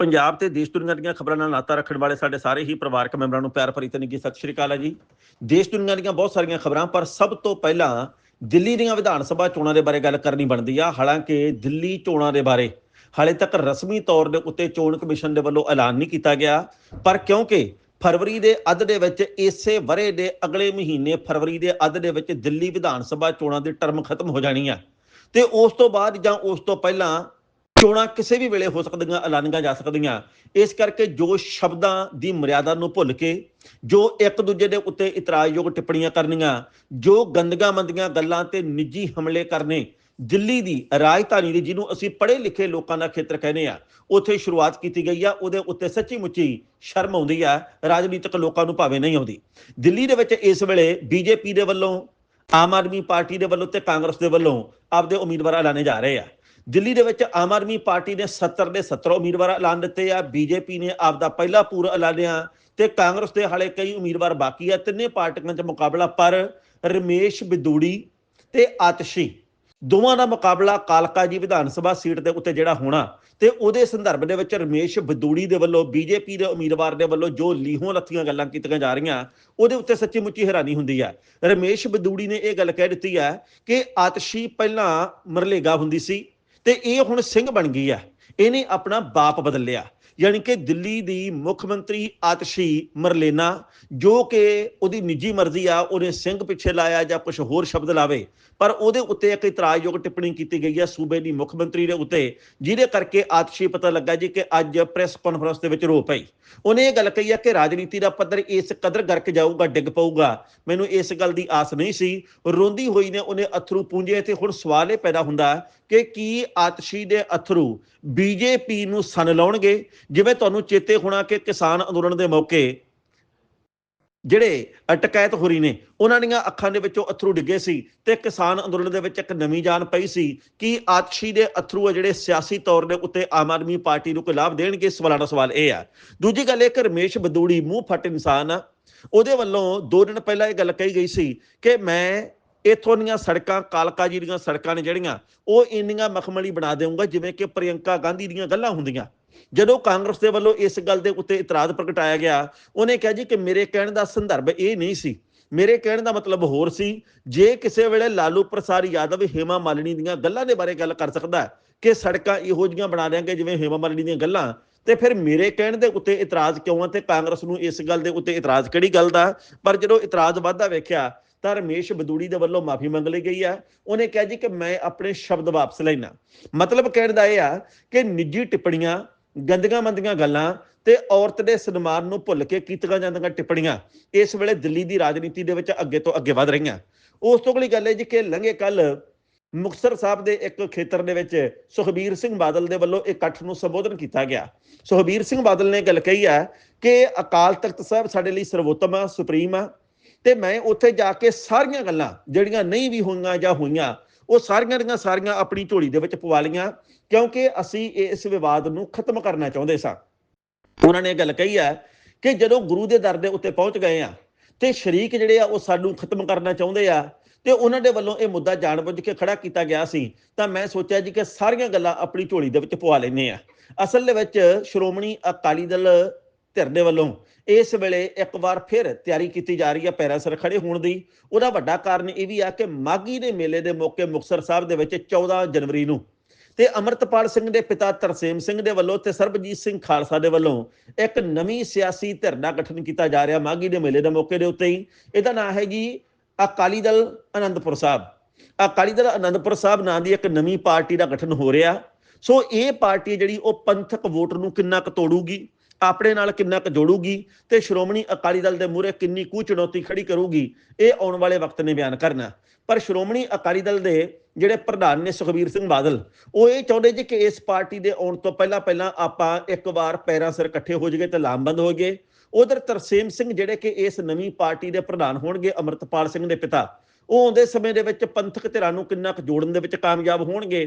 ਪੰਜਾਬ ਤੇ ਦੇਸ਼ ਦੁਨੀਆ ਦੀਆਂ ਖਬਰਾਂ ਨਾਲ ਨਾਤਾ ਰੱਖਣ ਵਾਲੇ ਸਾਡੇ ਸਾਰੇ ਹੀ ਪਰਿਵਾਰਕ ਮੈਂਬਰਾਂ ਨੂੰ ਪਿਆਰ ਭਰੀ ਤੇ ਨਿੱਘੀ ਸਤਿ ਸ਼੍ਰੀ ਅਕਾਲ ਹੈ ਜੀ। ਦੇਸ਼ ਦੁਨੀਆ ਦੀਆਂ ਬਹੁਤ ਸਾਰੀਆਂ ਖਬਰਾਂ, ਪਰ ਸਭ ਤੋਂ ਪਹਿਲਾਂ ਦਿੱਲੀ ਦੀਆਂ ਵਿਧਾਨ ਸਭਾ ਚੋਣਾਂ ਦੇ ਬਾਰੇ ਗੱਲ ਕਰਨੀ ਬਣਦੀ ਆ। ਹਾਲਾਂਕਿ ਦਿੱਲੀ ਚੋਣਾਂ ਦੇ ਬਾਰੇ ਹਾਲੇ ਤੱਕ ਰਸਮੀ ਤੌਰ ਦੇ ਉੱਤੇ ਚੋਣ ਕਮਿਸ਼ਨ ਦੇ ਵੱਲੋਂ ਐਲਾਨ ਨਹੀਂ ਕੀਤਾ ਗਿਆ। ਪਰ ਕਿਉਂਕਿ ਫਰਵਰੀ ਦੇ ਅੱਧ ਦੇ ਵਿੱਚ ਇਸੇ ਵਰੇ ਦੇ ਅਗਲੇ ਮਹੀਨੇ ਫਰਵਰੀ ਦੇ ਅੱਧ ਦੇ ਵਿੱਚ ਦਿੱਲੀ ਵਿਧਾਨ ਸਭਾ ਚੋਣਾਂ ਦੀ ਟਰਮ ਖਤਮ ਹੋ ਜਾਣੀ ਆ। ਤੇ ਉਸ ਤੋਂ ਬਾਅਦ ਜਾਂ ਉਸ ਤੋਂ ਪਹਿਲਾਂ ਚੋਣਾਂ ਕਿਸੇ ਵੀ ਵੇਲੇ ਹੋ ਸਕਦੀਆਂ, ਐਲਾਨੀਆਂ ਜਾ ਸਕਦੀਆਂ। ਇਸ ਕਰਕੇ ਜੋ ਸ਼ਬਦਾਂ ਦੀ ਮਰਿਆਦਾ ਨੂੰ ਭੁੱਲ ਕੇ, ਜੋ ਇੱਕ ਦੂਜੇ ਦੇ ਉੱਤੇ ਇਤਰਾਜ਼ਯੋਗ ਟਿੱਪਣੀਆਂ ਕਰਨੀਆਂ, ਜੋ ਗੰਦਗਾ ਮੰਦੀਆਂ ਗੱਲਾਂ ਤੇ ਨਿੱਜੀ ਹਮਲੇ ਕਰਨੇ, ਦਿੱਲੀ ਦੀ ਰਾਜਧਾਨੀ ਦੀ ਜਿਹਨੂੰ ਅਸੀਂ ਪੜ੍ਹੇ ਲਿਖੇ ਲੋਕਾਂ ਦਾ ਖੇਤਰ ਕਹਿੰਦੇ ਆ, ਉੱਥੇ ਸ਼ੁਰੂਆਤ ਕੀਤੀ ਗਈ ਆ, ਉਹਦੇ ਉੱਤੇ ਸੱਚੀ ਮੁੱਚੀ ਸ਼ਰਮ ਆਉਂਦੀ ਆ, ਰਾਜਨੀਤਿਕ ਲੋਕਾਂ ਨੂੰ ਭਾਵੇਂ ਨਹੀਂ ਆਉਂਦੀ। ਦਿੱਲੀ ਦੇ ਵਿੱਚ ਇਸ ਵੇਲੇ ਬੀਜੇਪੀ ਦੇ ਵੱਲੋਂ, ਆਮ ਆਦਮੀ ਪਾਰਟੀ ਦੇ ਵੱਲੋਂ ਤੇ ਕਾਂਗਰਸ ਦੇ ਵੱਲੋਂ ਆਪਦੇ ਉਮੀਦਵਾਰ ਐਲਾਨੇ ਜਾ ਰਹੇ ਆ। ਦਿੱਲੀ ਦੇ ਵਿੱਚ ਆਮ ਆਦਮੀ ਪਾਰਟੀ ਨੇ 70 ਦੇ 70 ਉਮੀਦਵਾਰ ਐਲਾਨ ਦਿੱਤੇ ਆ। ਬੀਜੇਪੀ ਨੇ ਆਪਦਾ ਪਹਿਲਾ ਪੂਰ ਐਲਾਨਿਆ ਤੇ ਕਾਂਗਰਸ ਦੇ ਹਾਲੇ ਕਈ ਉਮੀਦਵਾਰ ਬਾਕੀ ਆ। ਤਿੰਨੇ ਪਾਰਟੀਆਂ 'ਚ ਮੁਕਾਬਲਾ ਪਰ ਰਮੇਸ਼ ਬਿਦੂੜੀ ਤੇ ਆਤਸ਼ੀ ਦੋਵਾਂ ਦਾ ਮੁਕਾਬਲਾ ਕਾਲਕਾ ਜੀ ਵਿਧਾਨ ਸਭਾ ਸੀਟ ਦੇ ਉੱਤੇ ਜਿਹੜਾ ਹੋਣਾ ਤੇ ਉਹਦੇ ਸੰਦਰਭ ਦੇ ਵਿੱਚ ਰਮੇਸ਼ ਬਦੂੜੀ ਦੇ ਵੱਲੋਂ, ਬੀਜੇਪੀ ਦੇ ਉਮੀਦਵਾਰ ਦੇ ਵੱਲੋਂ ਜੋ ਲੀਹੋਂ ਲੱਥੀਆਂ ਗੱਲਾਂ ਕੀਤੀਆਂ ਜਾ ਰਹੀਆਂ, ਉਹਦੇ ਉੱਤੇ ਸੱਚੀ ਮੁੱਚੀ ਹੈਰਾਨੀ ਹੁੰਦੀ ਹੈ ਰਮੇਸ਼ ਬਦੂੜੀ ਨੇ ਇਹ ਗੱਲ ਕਹਿ ਦਿੱਤੀ ਹੈ ਕਿ ਆਤਸ਼ੀ ਪਹਿਲਾਂ ਮਰਲੇਗਾ ਹੁੰਦੀ ਸੀ। ਤੇ ਇਹ ਹੁਣ ਸਿੰਘ ਬਣ ਗਈ ਹੈ ਇਹਨੇ ਆਪਣਾ ਬਾਪ ਬਦਲਿਆ ਯਾਨੀ ਕਿ ਦਿੱਲੀ ਦੀ ਮੁੱਖ ਮੰਤਰੀ ਆਤਸ਼ੀ ਮਰਲੇਨਾ, ਜੋ ਕਿ ਉਹਦੀ ਨਿੱਜੀ ਮਰਜ਼ੀ ਆ, ਉਹਨੇ ਸਿੰਘ ਪਿੱਛੇ ਲਾਇਆ ਜਾਂ ਕੁਝ ਹੋਰ ਸ਼ਬਦ ਲਾਵੇ, ਪਰ ਉਹਦੇ ਉੱਤੇ ਇੱਕ ਇਤਰਾਜ਼ਯੋਗ ਟਿੱਪਣੀ ਕੀਤੀ ਗਈ ਹੈ ਸੂਬੇ ਦੀ ਮੁੱਖ ਮੰਤਰੀ ਦੇ ਉੱਤੇ, ਜਿਹਦੇ ਕਰਕੇ ਆਤਸ਼ੀ ਪਤਾ ਲੱਗਾ ਜੀ ਕਿ ਅੱਜ ਪ੍ਰੈਸ ਕਾਨਫਰੰਸ ਦੇ ਵਿੱਚ ਰੋ ਪਈ। ਉਹਨੇ ਇਹ ਗੱਲ ਕਹੀ ਹੈ ਕਿ ਰਾਜਨੀਤੀ ਦਾ ਪੱਧਰ ਇਸ ਕਦਰ ਗਰਕ ਜਾਊਗਾ, ਡਿੱਗ ਪਊਗਾ। ਮੈਨੂੰ ਇਸ ਗੱਲ ਦੀ ਆਸ ਨਹੀਂ ਸੀ। ਰੋਂਦੀ ਹੋਈ ਨੇ ਉਹਨੇ ਅਥਰੂ ਪੂੰਝੇ ਤੇ ਹੁਣ ਸਵਾਲ ਇਹ ਪੈਦਾ ਹੁੰਦਾ ਕਿ ਕੀ ਆਤਸ਼ੀ ਦੇ ਅਥਰੂ ਬੀਜੇਪੀ ਨੂੰ ਸਨ ਲਾਉਣਗੇ ਜਿਵੇਂ ਤੁਹਾਨੂੰ ਚੇਤੇ ਹੋਣਾ ਕਿ ਕਿਸਾਨ ਅੰਦੋਲਨ ਦੇ ਮੌਕੇ ਜਿਹੜੇ ਟਕੈਤ ਹੋਰੀ ਨੇ, ਉਹਨਾਂ ਦੀਆਂ ਅੱਖਾਂ ਦੇ ਵਿੱਚੋਂ ਅਥਰੂ ਡਿੱਗੇ ਸੀ ਤੇ ਕਿਸਾਨ ਅੰਦੋਲਨ ਦੇ ਵਿੱਚ ਇੱਕ ਨਵੀਂ ਜਾਨ ਪਈ ਸੀ ਕਿ ਆਤਸ਼ੀ ਦੇ ਅਥਰੂ ਆ ਜਿਹੜੇ ਸਿਆਸੀ ਤੌਰ ਦੇ ਉੱਤੇ ਆਮ ਆਦਮੀ ਪਾਰਟੀ ਨੂੰ ਕੋਈ ਲਾਭ ਦੇਣਗੇ, ਸਵਾਲਾਂ ਦਾ ਸਵਾਲ ਇਹ ਆ। ਦੂਜੀ ਗੱਲ ਇਹ ਕਿ ਰਮੇਸ਼ ਬਦੂੜੀ ਮੂੰਹ ਫੱਟ ਇਨਸਾਨ ਆ। ਉਹਦੇ ਵੱਲੋਂ 2 ਦਿਨ ਪਹਿਲਾਂ ਇਹ ਗੱਲ ਕਹੀ ਗਈ ਸੀ ਕਿ ਮੈਂ ਇਥੋਂ ਦੀਆਂ ਸੜਕਾਂ, ਕਾਲਕਾ ਜੀ ਦੀਆਂ ਸੜਕਾਂ ਨੇ ਜਿਹੜੀਆਂ, ਉਹ ਇੰਨੀਆਂ ਮਖਮਲੀ ਬਣਾ ਦੇਵਾਂਗਾ ਜਿਵੇਂ ਕਿ ਪ੍ਰਿਯੰਕਾ ਗਾਂਧੀ ਦੀਆਂ ਗੱਲਾਂ ਹੁੰਦੀਆਂ। ਜਦੋਂ ਕਾਂਗਰਸ ਦੇ ਵੱਲੋਂ ਇਸ ਗੱਲ ਦੇ ਉੱਤੇ ਇਤਰਾਜ਼ ਪ੍ਰਗਟਾਇਆ ਗਿਆ, ਉਹਨੇ ਕਿਹਾ ਜੀ ਕਿ ਮੇਰੇ ਕਹਿਣ ਦਾ ਸੰਦਰਭ ਇਹ ਨਹੀਂ ਸੀ। ਮੇਰੇ ਕਹਿਣ ਦਾ ਮਤਲਬ ਹੋਰ ਸੀ, ਜੇ ਕਿਸੇ ਵੇਲੇ ਲਾਲੂ ਪ੍ਰਸਾਦ ਯਾਦਵ, ਹੇਮਾ ਮਾਲਿਨੀ ਦੀਆਂ ਗੱਲਾਂ ਦੇ ਬਾਰੇ ਗੱਲ ਕਰ ਸਕਦਾ ਕਿ ਸੜਕਾਂ ਇਹੋ ਜੀਆਂ ਬਣਾ ਦਿਆਂਗੇ ਜਿਵੇਂ ਹੇਮਾ ਮਾਲਿਨੀ ਦੀਆਂ ਗੱਲਾਂ, ਤੇ ਫਿਰ ਮੇਰੇ ਕਹਿਣ ਦੇ ਉੱਤੇ ਇਤਰਾਜ਼ ਕਿਉਂ ਆ ਤੇ ਕਾਂਗਰਸ ਨੂੰ ਇਸ ਗੱਲ ਦੇ ਉੱਤੇ ਇਤਰਾਜ਼ ਕਿਹੜੀ ਗੱਲ ਦਾ? ਪਰ ਜਦੋਂ ਇਤਰਾਜ਼ ਵਾਧਾ ਵੇਖਿਆ, ਤਾਂ ਰਮੇਸ਼ ਬਦੂੜੀ ਦੇ ਵੱਲੋਂ ਮਾਫੀ ਮੰਗ ਲਈ ਗਈ ਹੈ ਉਹਨੇ ਕਿਹਾ ਜੀ ਕਿ ਮੈਂ ਆਪਣੇ ਸ਼ਬਦ ਵਾਪਸ ਲੈਣਾ ਮਤਲਬ ਕਹਿਣ ਦਾ ਇਹ ਆ ਕਿ ਨਿੱਜੀ ਟਿੱਪਣੀਆਂ ਗੰਦੀਆਂ ਮੰਦੀਆਂ ਗੱਲਾਂ ਤੇ ਔਰਤ ਦੇ ਸਨਮਾਨ ਨੂੰ ਭੁੱਲ ਕੇ ਕੀਤੀਆਂ ਜਾਂਦੀਆਂ ਟਿੱਪਣੀਆਂ। ਇਸ ਵੇਲੇ ਦਿੱਲੀ ਦੀ ਰਾਜਨੀਤੀ ਦੇ ਵਿੱਚ ਅੱਗੇ ਤੋਂ ਅੱਗੇ ਵਧ ਰਹੀਆਂ। ਉਸ ਤੋਂ ਅਗਲੀ ਗੱਲ ਹੈ ਜੀ ਕਿ ਲੰਘੇ ਕੱਲ ਮੁਕਤਸਰ ਸਾਹਿਬ ਦੇ ਇੱਕ ਖੇਤਰ ਦੇ ਵਿੱਚ ਸੁਖਬੀਰ ਸਿੰਘ ਬਾਦਲ ਦੇ ਵੱਲੋਂ ਇਕੱਠ ਨੂੰ ਸੰਬੋਧਨ ਕੀਤਾ ਗਿਆ। ਸੁਖਬੀਰ ਸਿੰਘ ਬਾਦਲ ਨੇ ਗੱਲ ਕਹੀ ਹੈ ਕਿ ਅਕਾਲ ਤਖਤ ਸਾਹਿਬ ਸਾਡੇ ਲਈ ਸਰਵੋਤਮ ਆ, ਸੁਪਰੀਮ ਆ ਤੇ ਮੈਂ ਉੱਥੇ ਜਾ ਕੇ ਸਾਰੀਆਂ ਗੱਲਾਂ ਜਿਹੜੀਆਂ ਨਹੀਂ ਵੀ ਹੋਈਆਂ ਜਾਂ ਹੋਈਆਂ ਉਹ ਸਾਰੀਆਂ ਦੀਆਂ ਸਾਰੀਆਂ ਆਪਣੀ ਝੋਲੀ ਦੇ ਵਿੱਚ ਪਵਾ ਲੀਆਂ ਕਿਉਂਕਿ ਅਸੀਂ ਇਸ ਵਿਵਾਦ ਨੂੰ ਖਤਮ ਕਰਨਾ ਚਾਹੁੰਦੇ ਸਾਂ। ਉਹਨਾਂ ਨੇ ਇਹ ਗੱਲ ਕਹੀ ਹੈ ਕਿ ਜਦੋਂ ਗੁਰੂ ਦੇ ਦਰ ਦੇ ਉੱਤੇ ਪਹੁੰਚ ਗਏ ਆ, ਤੇ ਸ਼ਰੀਕ ਜਿਹੜੇ ਆ, ਉਹ ਸਾਨੂੰ ਖਤਮ ਕਰਨਾ ਚਾਹੁੰਦੇ ਆ, ਤੇ ਉਹਨਾਂ ਦੇ ਵੱਲੋਂ ਇਹ ਮੁੱਦਾ ਜਾਣਬੁੱਝ ਕੇ ਖੜਾ ਕੀਤਾ ਗਿਆ ਸੀ, ਤਾਂ ਮੈਂ ਸੋਚਿਆ ਜੀ ਕਿ ਸਾਰੀਆਂ ਗੱਲਾਂ ਆਪਣੀ ਝੋਲੀ ਦੇ ਵਿੱਚ ਪਵਾ ਲੈਨੇ ਆ। ਅਸਲ ਦੇ ਵਿੱਚ ਸ਼੍ਰੋਮਣੀ ਅਕਾਲੀ ਦਲ ਧਿਰ ਦੇ ਵੱਲੋਂ। ਇਸ ਵੇਲੇ ਇੱਕ ਵਾਰ ਫਿਰ ਤਿਆਰੀ ਕੀਤੀ ਜਾ ਰਹੀ ਹੈ ਪੈਰਾਂ ਸਿਰ ਖੜੇ ਹੋਣ ਦੀ। ਉਹਦਾ ਵੱਡਾ ਕਾਰਨ ਇਹ ਵੀ ਆ ਕਿ ਮਾਗੀ ਦੇ ਮੇਲੇ ਦੇ ਮੌਕੇ ਮੁਕਤਸਰ ਸਾਹਿਬ ਦੇ ਵਿੱਚ 14 ਜਨਵਰੀ ਨੂੰ ਤੇ ਅਮਰਤਪਾਲ ਸਿੰਘ ਦੇ ਪਿਤਾ ਤਰਸੇਮ ਸਿੰਘ ਦੇ ਵੱਲੋਂ ਤੇ ਸਰਬਜੀਤ ਸਿੰਘ ਖਾਲਸਾ ਦੇ ਵੱਲੋਂ ਇੱਕ ਨਵੀਂ ਸਿਆਸੀ ਧਿਰ ਦਾ ਗਠਨ ਕੀਤਾ ਜਾ ਰਿਹਾ ਮਾਗੀ ਦੇ ਮੇਲੇ ਦੇ ਮੌਕੇ ਦੇ ਉੱਤੇ ਹੀ। ਇਹਦਾ ਨਾਮ ਹੈ ਜੀ ਅਕਾਲੀ ਦਲ ਅਨੰਦਪੁਰ ਸਾਹਿਬ। ਅਕਾਲੀ ਦਲ ਅਨੰਦਪੁਰ ਸਾਹਿਬ ਨਾਂ ਦੀ ਇੱਕ ਨਵੀਂ ਪਾਰਟੀ ਦਾ ਗਠਨ ਹੋ ਰਿਹਾ। ਸੋ ਇਹ ਪਾਰਟੀ ਜਿਹੜੀ ਉਹ ਪੰਥਕ ਵੋਟ ਨੂੰ ਕਿੰਨਾ ਕੁ ਤੋੜੂਗੀ? ਆਪਣੇ ਨਾਲ ਕਿੰਨਾ ਕੁ ਜੋੜੂਗੀ ਤੇ ਸ਼੍ਰੋਮਣੀ ਅਕਾਲੀ ਦਲ ਦੇ ਮੂਹਰੇ ਕਿੰਨੀ ਕੁ ਚੁਣੌਤੀ ਖੜੀ ਕਰੂਗੀ, ਇਹ ਆਉਣ ਵਾਲੇ ਵਕਤ ਨੇ ਬਿਆਨ ਕਰਨਾ। ਪਰ ਸ਼੍ਰੋਮਣੀ ਅਕਾਲੀ ਦਲ ਦੇ ਜਿਹੜੇ ਪ੍ਰਧਾਨ ਨੇ ਸੁਖਬੀਰ ਸਿੰਘ ਬਾਦਲ, ਉਹ ਇਹ ਚਾਹੁੰਦੇ ਜੀ ਕਿ ਇਸ ਪਾਰਟੀ ਦੇ ਆਉਣ ਤੋਂ ਪਹਿਲਾਂ ਪਹਿਲਾਂ ਆਪਾਂ ਇੱਕ ਵਾਰ ਪੈਰਾਂ ਸਿਰ ਇਕੱਠੇ ਹੋ ਜਾਈਏ ਤੇ ਲਾਮਬੰਦ ਹੋ ਗਏ ਉਧਰ ਤਰਸੇਮ ਸਿੰਘ ਜਿਹੜੇ ਕਿ ਇਸ ਨਵੀਂ ਪਾਰਟੀ ਦੇ ਪ੍ਰਧਾਨ ਹੋਣਗੇ, ਅਮਰਤਪਾਲ ਸਿੰਘ ਦੇ ਪਿਤਾ, ਉਹ ਆਉਂਦੇ ਸਮੇਂ ਦੇ ਵਿੱਚ ਪੰਥਕ ਧਿਰਾਂ ਨੂੰ ਕਿੰਨਾ ਕੁ ਜੋੜਨ ਦੇ ਵਿੱਚ ਕਾਮਯਾਬ ਹੋਣਗੇ।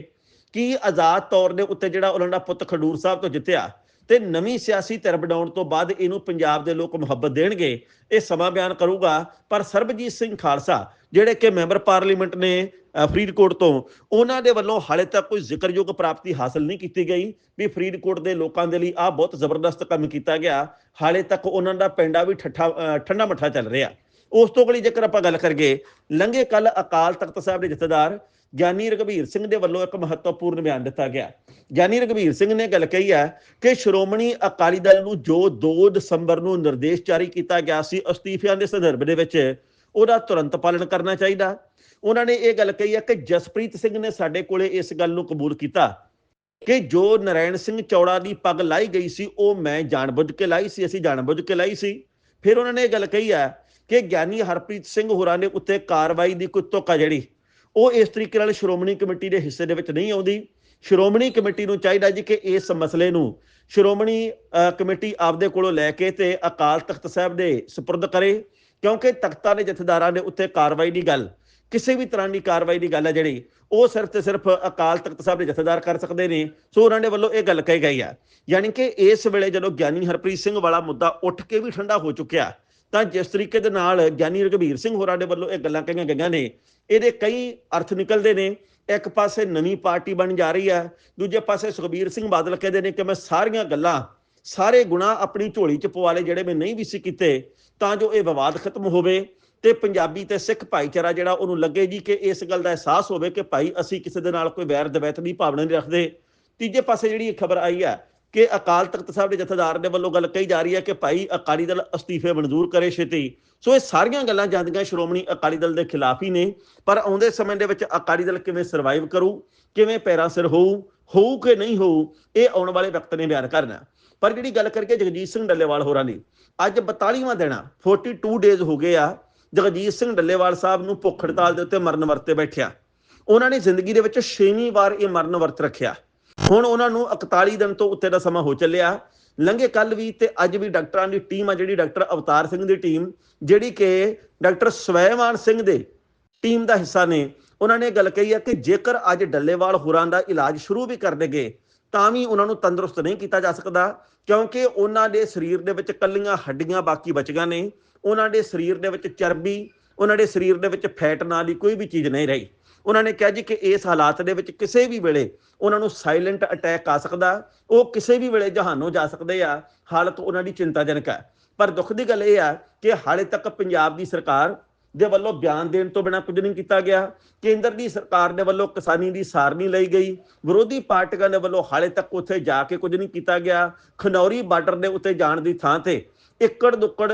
ਕੀ ਆਜ਼ਾਦ ਤੌਰ ਦੇ ਉੱਤੇ ਜਿਹੜਾ ਉਹਨਾਂ ਦਾ ਪੁੱਤ ਖਡੂਰ ਸਾਹਿਬ ਤੋਂ ਜਿੱਤਿਆ ਤੇ ਨਵੀਂ ਸਿਆਸੀ ਧਿਰ ਬਣਾਉਣ ਤੋਂ ਬਾਅਦ ਇਹਨੂੰ ਪੰਜਾਬ ਦੇ ਲੋਕ ਮੁਹੱਬਤ ਦੇਣਗੇ, ਇਹ ਸਮਾਂ ਬਿਆਨ ਕਰੂਗਾ। ਪਰ ਸਰਬਜੀਤ ਸਿੰਘ ਖਾਲਸਾ, ਜਿਹੜੇ ਕਿ ਮੈਂਬਰ ਪਾਰਲੀਮੈਂਟ ਨੇ ਫਰੀਦਕੋਟ ਤੋਂ, ਉਹਨਾਂ ਦੇ ਵੱਲੋਂ ਹਾਲੇ ਤੱਕ ਕੋਈ ਜ਼ਿਕਰਯੋਗ ਪ੍ਰਾਪਤੀ ਹਾਸਲ ਨਹੀਂ ਕੀਤੀ ਗਈ ਵੀ ਫਰੀਦਕੋਟ ਦੇ ਲੋਕਾਂ ਦੇ ਲਈ ਆ ਬਹੁਤ ਜ਼ਬਰਦਸਤ ਕੰਮ ਕੀਤਾ ਗਿਆ। ਹਾਲੇ ਤੱਕ ਉਹਨਾਂ ਦਾ ਪਿੰਡਾ ਵੀ ਠੱਠਾ ਠੰਡਾ ਮੱਠਾ ਚੱਲ ਰਿਹਾ। ਉਸ ਤੋਂ ਅਗਲੀ ਜੇਕਰ ਆਪਾਂ ਗੱਲ ਕਰੀਏ, ਲੰਘੇ ਕੱਲ ਅਕਾਲ ਤਖਤ ਸਾਹਿਬ ਦੇ ਜਥੇਦਾਰ ਗਿਆਨੀ ਰਘਬੀਰ ਸਿੰਘ ਦੇ ਵੱਲੋਂ ਇੱਕ ਮਹੱਤਵਪੂਰਨ ਬਿਆਨ ਦਿੱਤਾ ਗਿਆ। ਗਿਆਨੀ ਰਘਬੀਰ ਸਿੰਘ ਨੇ ਗੱਲ ਕਹੀ ਹੈ ਕਿ ਸ਼੍ਰੋਮਣੀ ਅਕਾਲੀ ਦਲ ਨੂੰ ਜੋ 2 ਦਸੰਬਰ ਨੂੰ ਨਿਰਦੇਸ਼ ਜਾਰੀ ਕੀਤਾ ਗਿਆ ਸੀ ਅਸਤੀਫਿਆਂ ਦੇ ਸੰਦਰਭ ਦੇ ਵਿੱਚ, ਉਹਦਾ ਤੁਰੰਤ ਪਾਲਣ ਕਰਨਾ ਚਾਹੀਦਾ। ਉਹਨਾਂ ਨੇ ਇਹ ਗੱਲ ਕਹੀ ਹੈ ਕਿ ਜਸਪ੍ਰੀਤ ਸਿੰਘ ਨੇ ਸਾਡੇ ਕੋਲੇ ਇਸ ਗੱਲ ਨੂੰ ਕਬੂਲ ਕੀਤਾ ਕਿ ਜੋ ਨਰਾਇਣ ਸਿੰਘ ਚੌੜਾ ਦੀ ਪੱਗ ਲਾਈ ਗਈ ਸੀ, ਉਹ ਮੈਂ ਜਾਣਬੁੱਝ ਕੇ ਲਾਈ ਸੀ, ਅਸੀਂ ਜਾਣਬੁੱਝ ਕੇ ਲਾਈ ਸੀ। ਫਿਰ ਉਹਨਾਂ ਨੇ ਇਹ ਗੱਲ ਕਹੀ ਹੈ ਕਿ ਗਿਆਨੀ ਹਰਪ੍ਰੀਤ ਸਿੰਘ ਹੋਰਾਂ ਦੇ ਉੱਤੇ ਕਾਰਵਾਈ ਦੀ ਕੋਈ ਤੁਕ ਜਿਹੜੀ ਉਹ ਇਸ ਤਰੀਕੇ ਨਾਲ ਸ਼੍ਰੋਮਣੀ ਕਮੇਟੀ ਦੇ ਹਿੱਸੇ ਦੇ ਵਿੱਚ ਨਹੀਂ ਆਉਂਦੀ। ਸ਼੍ਰੋਮਣੀ ਕਮੇਟੀ ਨੂੰ ਚਾਹੀਦਾ ਜੀ ਕਿ ਇਸ ਮਸਲੇ ਨੂੰ ਸ਼੍ਰੋਮਣੀ ਕਮੇਟੀ ਆਪਦੇ ਕੋਲੋਂ ਲੈ ਕੇ ਤੇ ਅਕਾਲ ਤਖਤ ਸਾਹਿਬ ਦੇ ਸਪੁਰਦ ਕਰੇ, ਕਿਉਂਕਿ ਤਖਤਾਂ ਦੇ ਜਥੇਦਾਰਾਂ ਦੇ ਉੱਤੇ ਕਾਰਵਾਈ ਦੀ ਗੱਲ, ਕਿਸੇ ਵੀ ਤਰ੍ਹਾਂ ਦੀ ਕਾਰਵਾਈ ਦੀ ਗੱਲ ਹੈ ਜਿਹੜੀ, ਉਹ ਸਿਰਫ ਤੇ ਸਿਰਫ ਅਕਾਲ ਤਖਤ ਸਾਹਿਬ ਦੇ ਜਥੇਦਾਰ ਕਰ ਸਕਦੇ ਨੇ। ਸੋ ਉਹਨਾਂ ਦੇ ਵੱਲੋਂ ਇਹ ਗੱਲ ਕਹੀ ਗਈ ਆ। ਯਾਨੀ ਕਿ ਇਸ ਵੇਲੇ ਜਦੋਂ ਗਿਆਨੀ ਹਰਪ੍ਰੀਤ ਸਿੰਘ ਵਾਲਾ ਮੁੱਦਾ ਉੱਠ ਕੇ ਵੀ ਠੰਡਾ ਹੋ ਚੁੱਕਿਆ ਤਾਂ ਜਿਸ ਤਰੀਕੇ ਦੇ ਨਾਲ ਗਿਆਨੀ ਰਘਬੀਰ ਸਿੰਘ ਹੋਰਾਂ ਦੇ ਵੱਲੋਂ ਇਹ ਗੱਲਾਂ ਕਹੀਆਂ ਗਈਆਂ ਨੇ, ਇਹਦੇ ਕਈ ਅਰਥ ਨਿਕਲਦੇ ਨੇ। ਇੱਕ ਪਾਸੇ ਨਵੀਂ ਪਾਰਟੀ ਬਣ ਜਾ ਰਹੀ ਹੈ, ਦੂਜੇ ਪਾਸੇ ਸੁਖਬੀਰ ਸਿੰਘ ਬਾਦਲ ਕਹਿੰਦੇ ਨੇ ਕਿ ਮੈਂ ਸਾਰੀਆਂ ਗੱਲਾਂ, ਸਾਰੇ ਗੁਨਾਹ ਆਪਣੀ ਝੋਲੀ ਚ ਪਵਾ ਲਏ ਜਿਹੜੇ ਮੈਂ ਨਹੀਂ ਵੀ ਸੀ ਕੀਤੇ, ਤਾਂ ਜੋ ਇਹ ਵਿਵਾਦ ਖਤਮ ਹੋਵੇ ਤੇ ਪੰਜਾਬੀ ਤੇ ਸਿੱਖ ਭਾਈਚਾਰਾ ਜਿਹੜਾ ਉਹਨੂੰ ਲੱਗੇ ਜੀ ਕਿ ਇਸ ਗੱਲ ਦਾ ਅਹਿਸਾਸ ਹੋਵੇ ਕਿ ਭਾਈ ਅਸੀਂ ਕਿਸੇ ਦੇ ਨਾਲ ਕੋਈ ਵੈਰ ਦਵੈਤ ਦੀ ਭਾਵਨਾ ਨਹੀਂ ਰੱਖਦੇ। ਤੀਜੇ ਪਾਸੇ ਜਿਹੜੀ ਖਬਰ ਆਈ ਹੈ ਕਿ ਅਕਾਲ ਤਖਤ ਸਾਹਿਬ ਦੇ ਜਥੇਦਾਰ ਦੇ ਵੱਲੋਂ ਗੱਲ ਕਹੀ ਜਾ ਰਹੀ ਹੈ ਕਿ ਭਾਈ ਅਕਾਲੀ ਦਲ ਅਸਤੀਫੇ ਮਨਜ਼ੂਰ ਕਰੇ ਛੇਤੀ। ਸੋ ਇਹ ਸਾਰੀਆਂ ਗੱਲਾਂ ਜਾਂਦੀਆਂ ਸ਼੍ਰੋਮਣੀ ਅਕਾਲੀ ਦਲ ਦੇ ਖਿਲਾਫ ਹੀ ਨੇ, ਪਰ ਆਉਂਦੇ ਸਮੇਂ ਦੇ ਵਿੱਚ ਅਕਾਲੀ ਦਲ ਕਿਵੇਂ ਸਰਵਾਈਵ ਕਰੂ, ਕਿਵੇਂ ਪੈਰਾਂ ਸਿਰ ਹੋਊ ਹੋਊ ਕਿ ਨਹੀਂ ਹੋਊ, ਇਹ ਆਉਣ ਵਾਲੇ ਵਕਤ ਨੇ ਬਿਆਨ ਕਰਨਾ। ਪਰ ਜਿਹੜੀ ਗੱਲ ਕਰਕੇ ਜਗਜੀਤ ਸਿੰਘ ਡੱਲੇਵਾਲ ਹੋਰਾਂ ਦੀ, ਅੱਜ 42ਵਾਂ ਦਿਨ ਆ 42 ਡੇਜ਼ ਹੋ ਗਏ ਆ, ਜਗਜੀਤ ਸਿੰਘ ਡੱਲੇਵਾਲ ਸਾਹਿਬ ਨੂੰ ਭੁੱਖ ਹੜਤਾਲ ਦੇ ਉੱਤੇ ਮਰਨ ਵਰਤੇ ਬੈਠਿਆ। ਉਹਨਾਂ ਨੇ ਜ਼ਿੰਦਗੀ ਦੇ ਵਿੱਚ ਛੇਵੀਂ ਵਾਰ ਇਹ ਮਰਨ ਵਰਤ ਰੱਖਿਆ। ਹੁਣ ਉਹਨਾਂ ਨੂੰ 41 ਦਿਨ ਤੋਂ ਉੱਤੇ ਦਾ ਸਮਾਂ ਹੋ ਚੱਲਿਆ। ਲੰਘੇ ਕੱਲ ਵੀ ਤੇ ਅੱਜ ਵੀ ਡਾਕਟਰਾਂ ਦੀ ਟੀਮ ਆ, ਜਿਹੜੀ ਡਾਕਟਰ ਅਵਤਾਰ ਸਿੰਘ ਦੀ ਟੀਮ, ਜਿਹੜੀ ਕਿ ਡਾਕਟਰ ਸਵੈਮਾਨ ਸਿੰਘ ਦੇ ਟੀਮ ਦਾ ਹਿੱਸਾ ਨੇ। ਉਹਨਾਂ ਨੇ ਗੱਲ ਕਹੀ ਹੈ ਕਿ ਜੇਕਰ ਅੱਜ ਡੱਲੇਵਾਲ ਹੋਰਾਂ ਦਾ ਇਲਾਜ ਸ਼ੁਰੂ ਵੀ ਕਰ ਦੇਗੇ, ਤਾਂ ਵੀ ਉਹਨਾਂ ਨੂੰ ਤੰਦਰੁਸਤ ਨਹੀਂ ਕੀਤਾ ਜਾ ਸਕਦਾ, ਕਿਉਂਕਿ ਉਹਨਾਂ ਦੇ ਸਰੀਰ ਦੇ ਵਿੱਚ ਕੱਲੀਆਂ ਹੱਡੀਆਂ ਬਾਕੀ ਬਚੀਆਂ ਨੇ। ਉਹਨਾਂ ਦੇ ਸਰੀਰ ਦੇ ਵਿੱਚ ਚਰਬੀ, ਉਹਨਾਂ ਦੇ ਸਰੀਰ ਦੇ ਵਿੱਚ ਫੈਟ ਨਾਂ ਦੀ ਕੋਈ ਵੀ ਚੀਜ਼ ਨਹੀਂ ਰਹੀ। ਉਹਨਾਂ ਨੇ ਕਿਹਾ ਜੀ ਕਿ ਇਸ ਹਾਲਾਤ ਦੇ ਵਿੱਚ ਕਿਸੇ ਵੀ ਵੇਲੇ ਉਹਨਾਂ ਨੂੰ ਸਾਇਲੈਂਟ ਅਟੈਕ ਆ ਸਕਦਾ, ਉਹ ਕਿਸੇ ਵੀ ਵੇਲੇ ਜਹਾਨੋਂ ਜਾ ਸਕਦੇ ਆ, ਹਾਲਤ ਉਹਨਾਂ ਦੀ ਚਿੰਤਾਜਨਕ ਹੈ। ਪਰ ਦੁੱਖ ਦੀ ਗੱਲ ਇਹ ਆ ਕਿ ਹਾਲੇ ਤੱਕ ਪੰਜਾਬ ਦੀ ਸਰਕਾਰ ਦੇ ਵੱਲੋਂ ਬਿਆਨ ਦੇਣ ਤੋਂ ਬਿਨਾਂ ਕੁਝ ਨਹੀਂ ਕੀਤਾ ਗਿਆ। ਕੇਂਦਰ ਦੀ ਸਰਕਾਰ ਦੇ ਵੱਲੋਂ ਕਿਸਾਨੀ ਦੀ ਸਾਰ ਨਹੀਂ ਲਈ ਗਈ। ਵਿਰੋਧੀ ਪਾਰਟੀਆਂ ਦੇ ਵੱਲੋਂ ਹਾਲੇ ਤੱਕ ਉੱਥੇ ਜਾ ਕੇ ਕੁਝ ਨਹੀਂ ਕੀਤਾ ਗਿਆ। ਖਨੌਰੀ ਬਾਰਡਰ ਦੇ ਉੱਤੇ ਜਾਣ ਦੀ ਥਾਂ ਤੇ ਇੱਕੜ ਦੁੱਕੜ